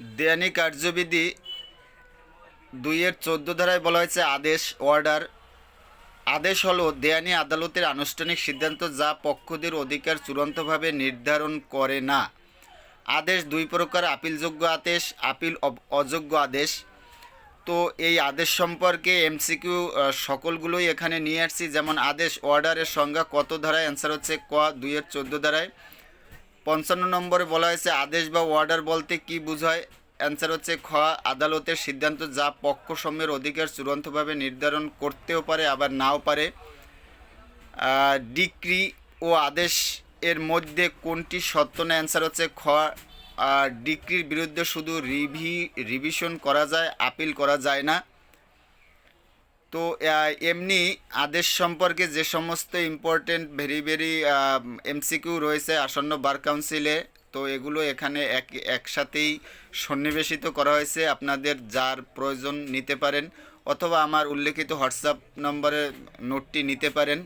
দেয়ানি কার্যবিধি দুইয়ের চোদ্দ ধারায় বলা হয়েছে, আদেশ অর্ডার আদেশ হলো, দেয়ানি আদালতের আনুষ্ঠানিক সিদ্ধান্ত যা পক্ষদের অধিকার চূড়ান্তভাবে নির্ধারণ করে না। আদেশ দুই প্রকার, আপিলযোগ্য আদেশ, আপিল অযোগ্য আদেশ। তো এই আদেশ সম্পর্কে এমসিকিউ সকলগুলোই এখানে নিয়ে আসছি। যেমন আদেশ অর্ডারের সংজ্ঞা কত ধারায়? অ্যান্সার হচ্ছে ক, দুইয়ের চোদ্দ ধারায়। পঞ্চান্ন নম্বরে বলা হয়েছে, আদেশ বা অর্ডার বলতে কি বোঝায়? অ্যান্সার হচ্ছে খ, আদালতের সিদ্ধান্ত যা পক্ষসমূহের অধিকার চূড়ান্তভাবে নির্ধারণ করতেও পারে, আবার নাও পারে। ডিক্রি ও আদেশ এর মধ্যে কোনটি সত্য না? অ্যান্সার হচ্ছে খ ডিক্রির বিরুদ্ধে শুধু রিভি রিভিশন করা যায় আপিল করা যায় না। তো এমনি আদেশ সম্পর্কে যে সমস্ত ইম্পর্টেন্ট ভেরি ভেরি এমসিকিউ রয়েছে আসন্ন বার কাউন্সিলে তো এগুলো এখানে এক, একসাথেই সন্নিবেশিত করা হয়েছে। আপনাদের যার প্রয়োজন নিতে পারেন, অথবা আমার উল্লেখিত হোয়াটসঅ্যাপ নম্বরে নোটটি নিতে পারেন।